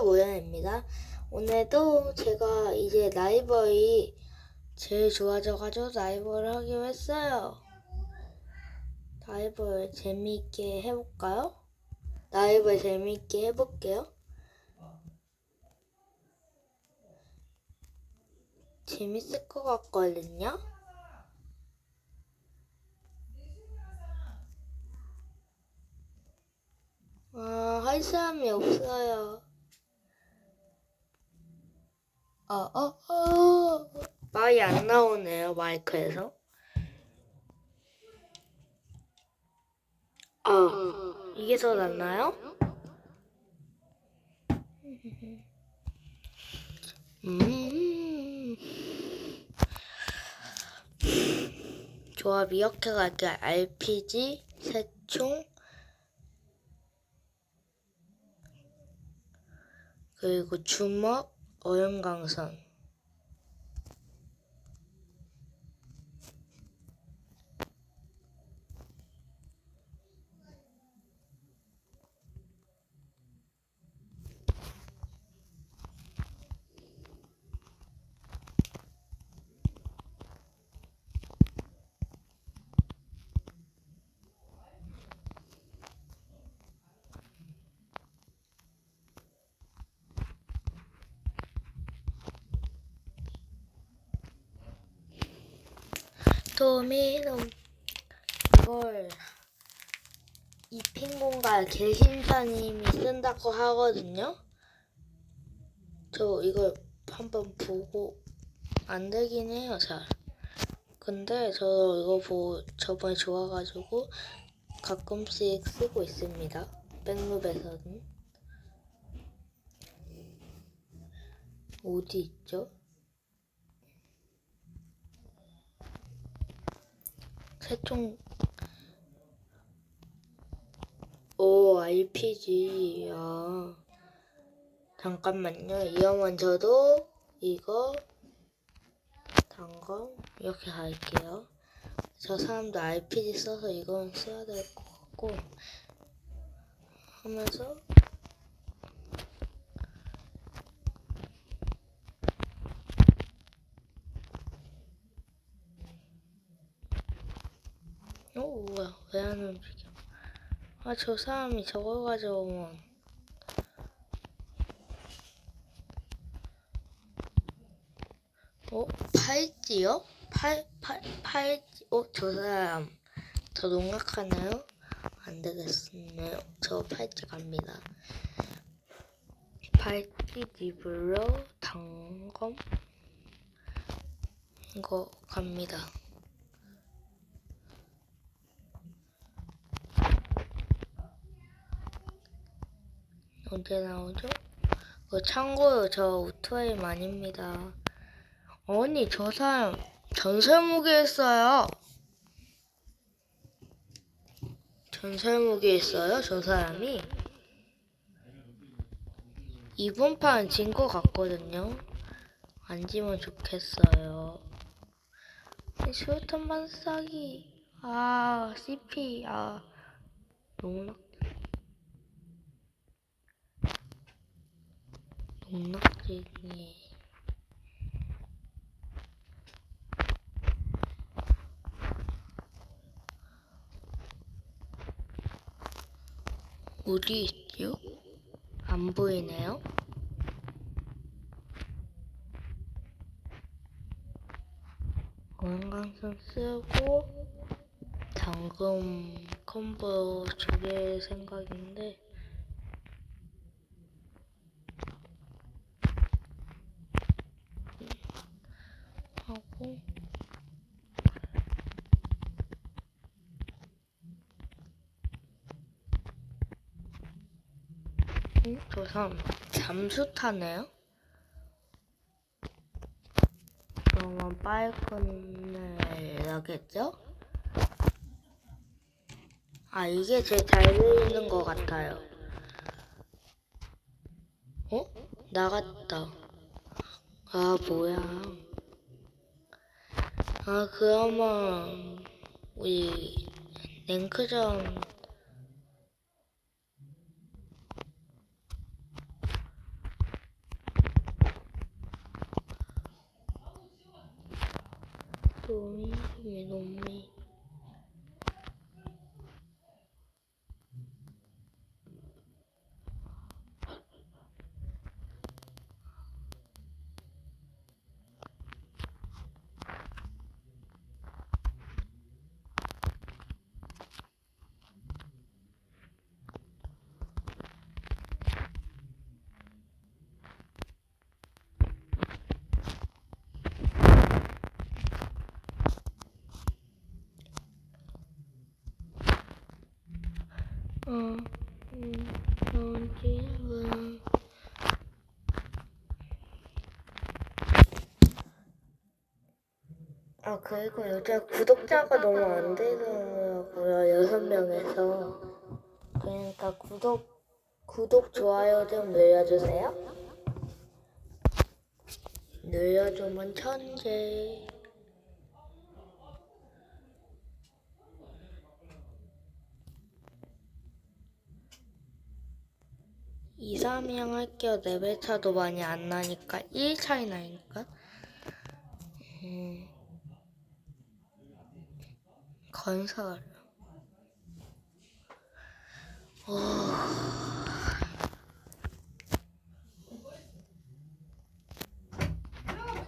오연입니다. 오늘도 제가 이제 라이벌이 제일 좋아져가지고 라이벌을 하기로 했어요. 라이벌 재미있게 해볼까요? 라이벌 재미있게 해볼게요. 재밌을 것 같거든요. 아, 할 사람이 없어요. 어, 어, 어. 말이 안 나오네요, 마이크에서. 아, 이게 더 낫나요? 음. 조합 이렇게 갈게요. RPG, 새총, 그리고 주먹, 얼음강선. 도미놈 이걸 이 핑공과 개신사님이 쓴다고 하거든요. 저 이걸 한번 보고 안 되긴 해요, 잘. 근데 저 이거 보고 저번에 좋아가지고 가끔씩 쓰고 있습니다. 백룹에서는. 어디 있죠? 새총 오 RPG 아 잠깐만요. 이거만 저도 이거 단검 이렇게 갈게요. 저 사람도 RPG 써서 이건 써야 될 것 같고 하면서 어 안 움직여 아저 사람이 저걸 가져오면 어? 팔찌요? 팔, 팔, 팔찌 어? 저 사람 저 농락하나요? 안 되겠네요 저 팔찌 갑니다 팔찌 집으로 단검 이거 갑니다 언제 나오죠? 그 참고로 저 우트웨임 아닙니다. 아니 저 사람 전설무기 했어요. 전설무기 했어요 저 사람이. 이번 판진것 같거든요. 안 지면 좋겠어요. 수류탄 반사기. 아 CP 아 농락 농락쟁이 어디 있죠? 안 보이네요. 원강선 쓰고 당금 콤보 줄일 생각인데 하고 응? 저 사람 잠수 타네요? 그러면 빨간을 나겠죠? 아 이게 제일 잘 보이는 것 같아요 어? 나갔다 아 뭐야 아, 그러면 우리 랭크전 노미 노미 아, 그리고 요새 구독자가 너무 안 되더라고요. 여섯 명에서. 그러니까 구독, 구독, 좋아요 좀 늘려주세요. 늘려주면 천재. 이삼명 할게요. 레벨 차도 많이 안 나니까 1 차이 나니까. 음. 건설. 문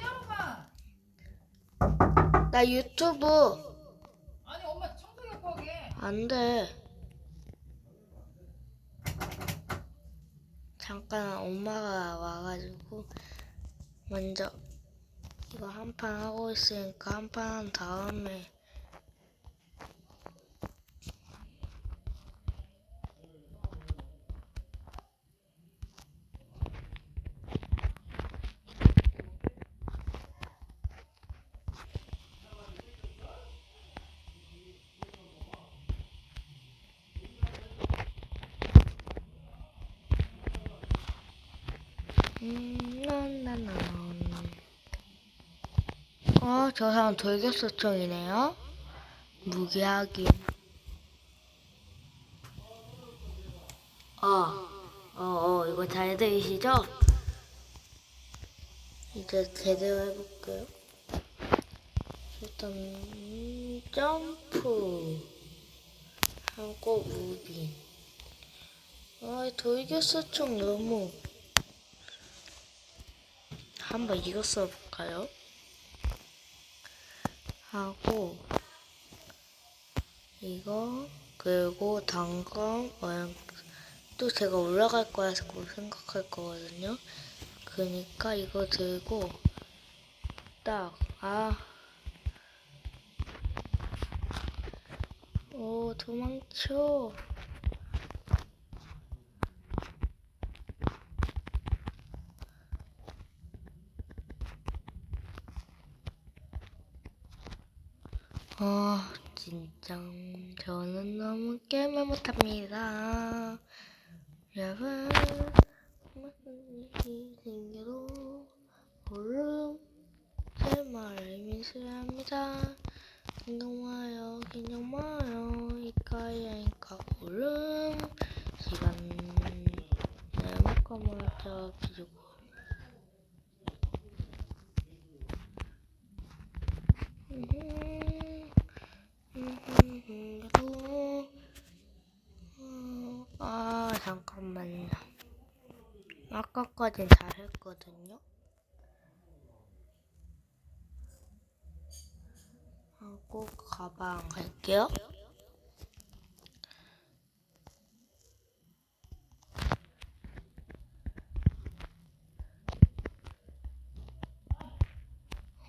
열어봐. 나 유튜브 아니 엄마 청소기. 안 돼. 잠깐 엄마가 와가지고 먼저 이거 한 판 하고 있으니까 한판한 다음에 어, 저 사람 돌격소총이네요. 무기하기. 어, 어, 어, 이거 잘 들리시죠? 이제 제대로 해볼게요. 일단, 음, 점프. 하고 무기. 아, 돌격소총 너무. 한번 이거 써볼까요? 하고 이거 그리고 단검 모양 또 제가 올라갈 거라고 생각할 거거든요. 그러니까 이거 들고 딱 아. 오 도망쳐. 아, 진짜 저는 너무 게임을 못합니다. 여러분, 일이 생겨도 얼른 제 말을 믿으랍니다. 긴장 마요, 긴장 마요. 이까이니까 얼른 시간 내먹고 먼저 비주고. 아 잠깐만요. 아까까진 잘했거든요. 하고 가방 갈게요.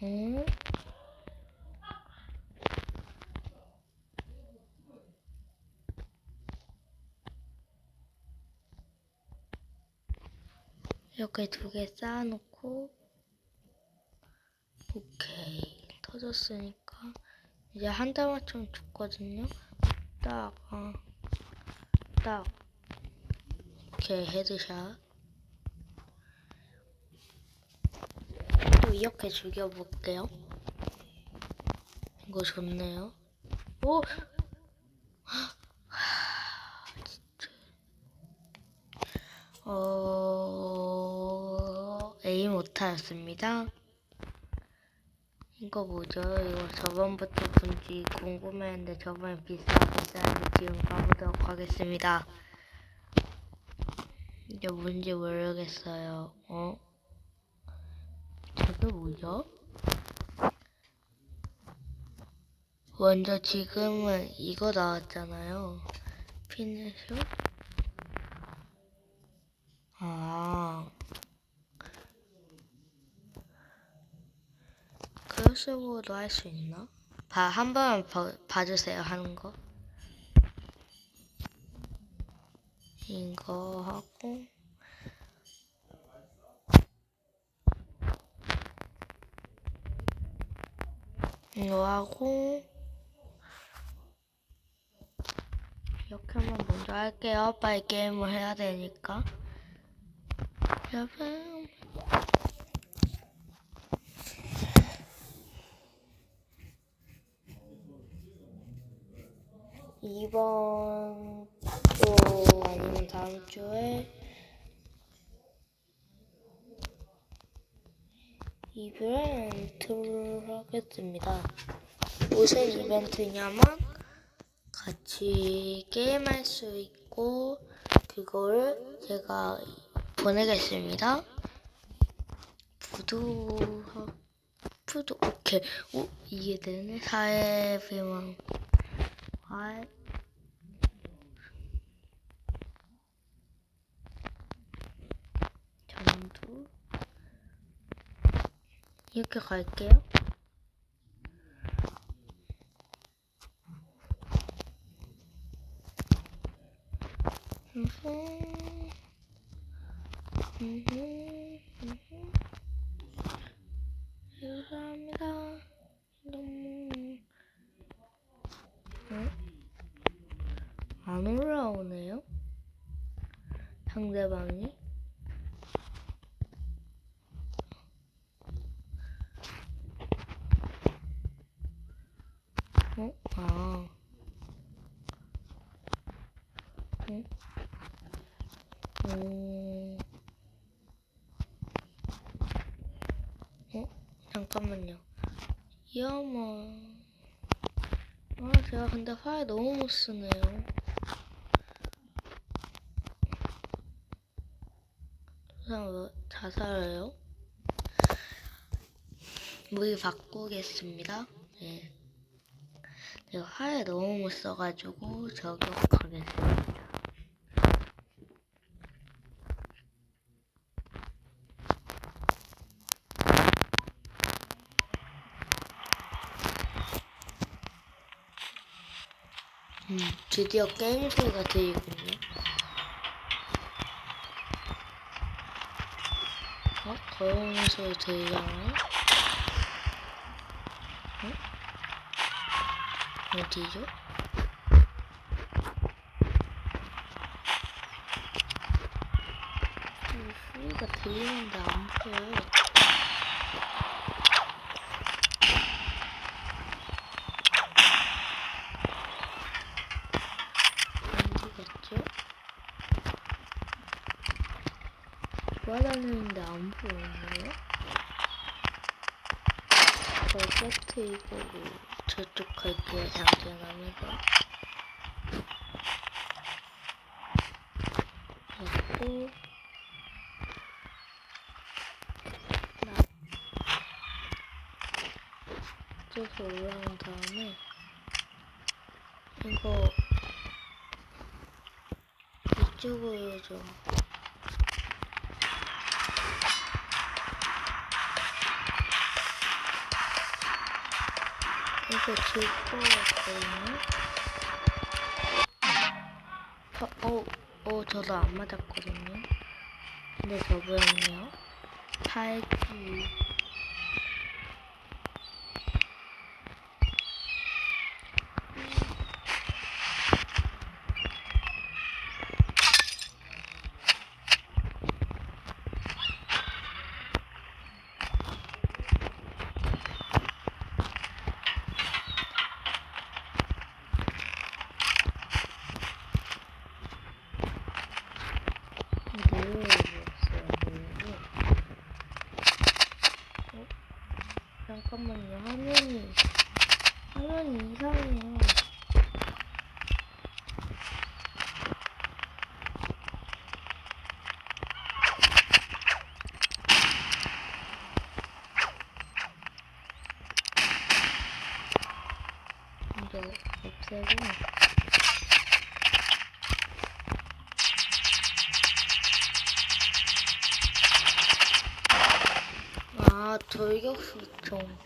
응? 이렇게 두 개 쌓아놓고 오케이 터졌으니까 이제 한대 맞추면 죽거든요. 딱 어. 딱 오케이 헤드샷 또 이렇게 죽여볼게요. 이거 좋네요. 오 못하였습니다. 이거 뭐죠? 이거 저번부터 본지 궁금했는데 저번에 비싸 비싸는데 지금 가보도록 하겠습니다. 이게 뭔지 모르겠어요. 어? 저게 뭐죠? 먼저 지금은 이거 나왔잖아요. 피니셔? 아. 크로스보도 할 수 있나? 봐, 한 번만 봐, 봐주세요, 하는 거. 이거 하고. 이거 하고. 이렇게만 먼저 할게요. 빨리 게임을 해야 되니까. 여러분. 이번 주 아니면 다음 주에 이벤트를 하겠습니다. 무슨 이벤트냐면 같이 게임할 수 있고 그거를 제가 보내겠습니다. 부두 부두 오케이 오 이게 되네 사회 비망 아 전두 이렇게 갈게요. 음흠. 음흠. 음흠. 감사합니다. 너무 어? 안 올라오네요? 상대방이? 어? 아. 응? 음. 어? 잠깐만요. 이어머. 아, 제가 근데 파일 너무 못 쓰네요. 자살해요? 무기 바꾸겠습니다. 네. 내가 화를 너무 못 써가지고 저격하겠습니다. 음, 드디어 게임 소리가 들리군요. 어? 걸어오는 소리 들려요? 어? 어디죠? 이 소리가 들리는데 안 보여요. 돌아다니는데 안 보이네요? 저 세트 이거 저쪽 갈게요 장전하면서 그리고 나쪽에서 올라온 다음에 이거 이쪽으로 좀 이거 줄거 같거든요. 어, 어, 어, 저도 안 맞았거든요. 근데. 뭐였어요, 뭐예요? 잠깐만요. 화면이 화면이 이상해요. 이거 없애고. 아 돌격수 좀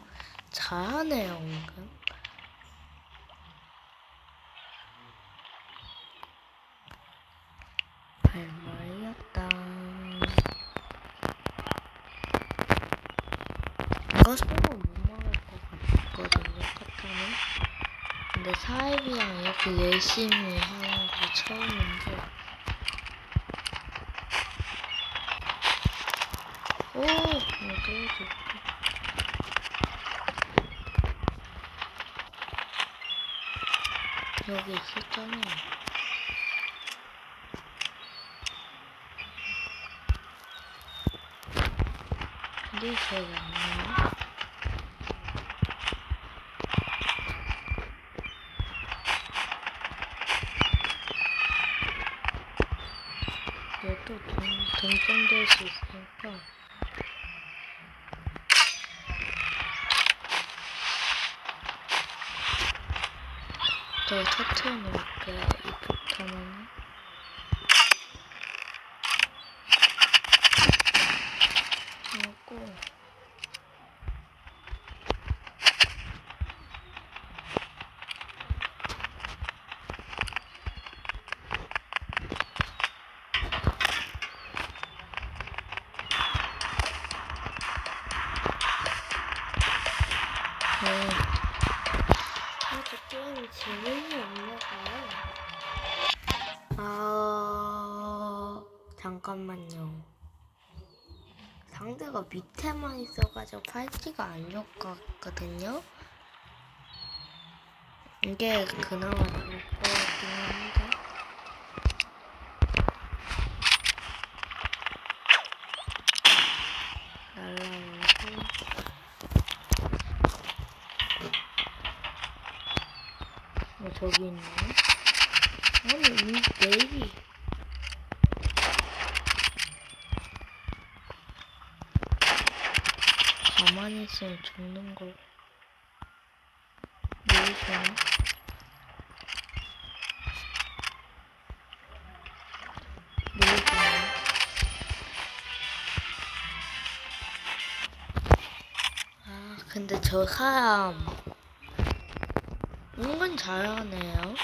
잘하네요 은근 발말렸다 이거 손은 못 막을 것 같거든요 카타는 근데 사입이랑 이렇게 열심히 하는 거 처음인데. 오 이거 좋다 여기 있었잖아. 근데 저기 안 나와 얘도 동, 동점될 수 있으니까 저 터트려 놓을게요 이 폭탄은 상대가 밑에만 있어가지고 팔찌가 안 좋았거든요. 이게 그나마 좋을 것 같긴 한데. 날라오고. 어, 저기 있네. 아니, 이 내일이. 있으면 죽는 걸. 모르시나? 모르시나? 아, 근데 저 사람. 은근 잘하네요.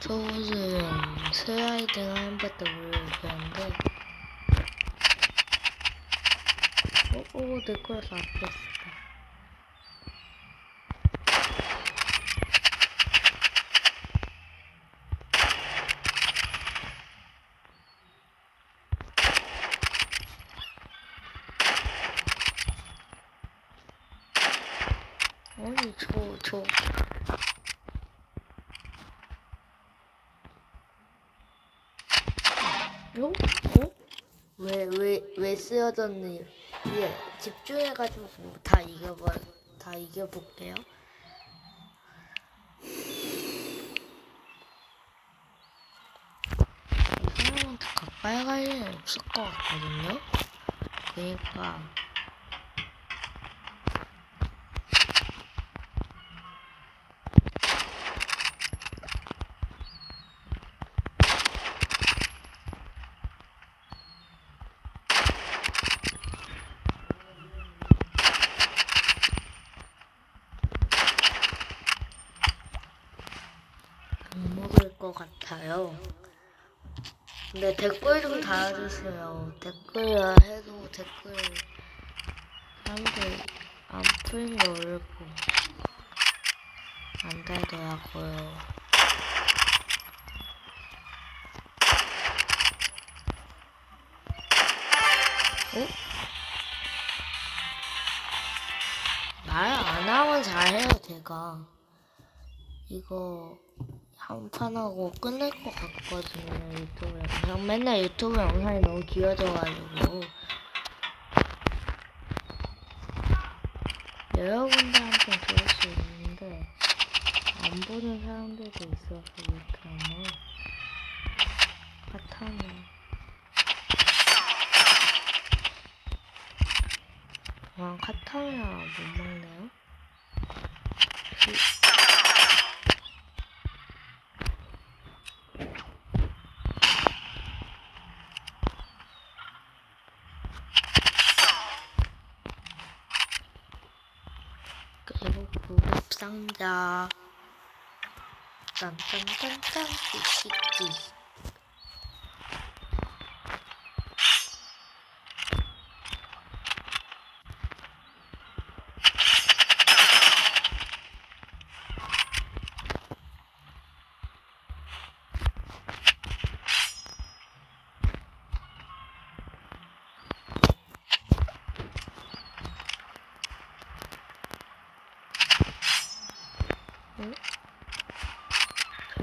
저 무슨 슬라이딩 하는 것도 모르겠는데. 오, 오, 내 거에서 앞에 있다. 아니, 저, 저. 어? 어? 왜, 왜, 왜 쓰여졌니? 예, 집중해가지고 다 이겨봐, 다 이겨볼게요. 이 사람한테 가까이 갈 일은 없을 것 같거든요? 그니까. 안 먹을 것 같아요. 근데 댓글 좀 달아주세요. 댓글 해도 댓글 사람들 안 풀린 게 어렵고 안 달더라고요. 어? 말 안 하면 잘해요, 제가. 이거 한판 하고 끝낼 것 같거든요 유튜브 영상 맨날 유튜브 영상이 너무 길어져가지고. 여러분들한테 들을 수 있는데 안 보는 사람들도 있어서 이렇게 하면 카타나 와 카타나 못 먹네요 그리고 구급 상자 짠짠짠짠. 찌찌찌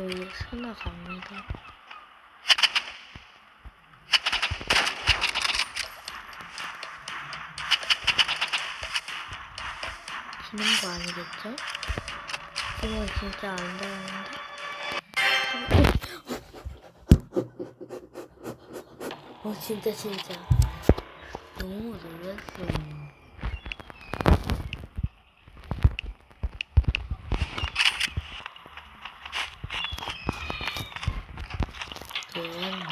저희 선아 갑니다. 지는 거 아니겠죠? 지면 진짜 안 되는데. 어 진짜 진짜 너무 놀랐어요. 놀랐네.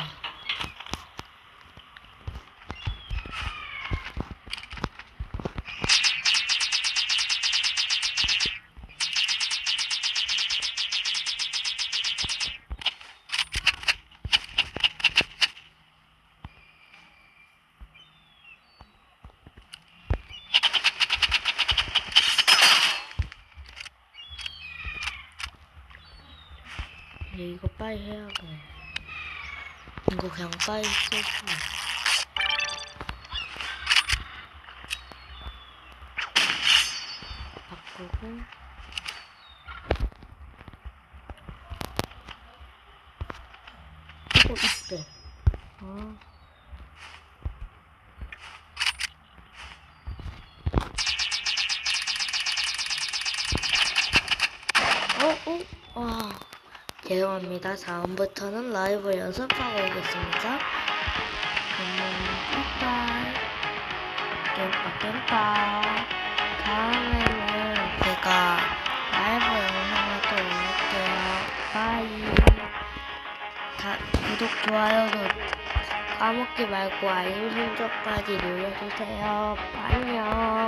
근데 이거 빨리 해야겠네. 빨리 쓰고. 바꾸고. 이거 이때. 아. 어, 어, 와. 죄송합니다. 다음부터는 라이브 연습하고 오겠습니다. 빠이빠이. 겜빠 겜빠. 다음에는 제가 라이브 영상을 또 올릴게요. 빠이. 다, 구독, 좋아요도 까먹지 말고 알림 설정까지 눌러주세요. 안녕.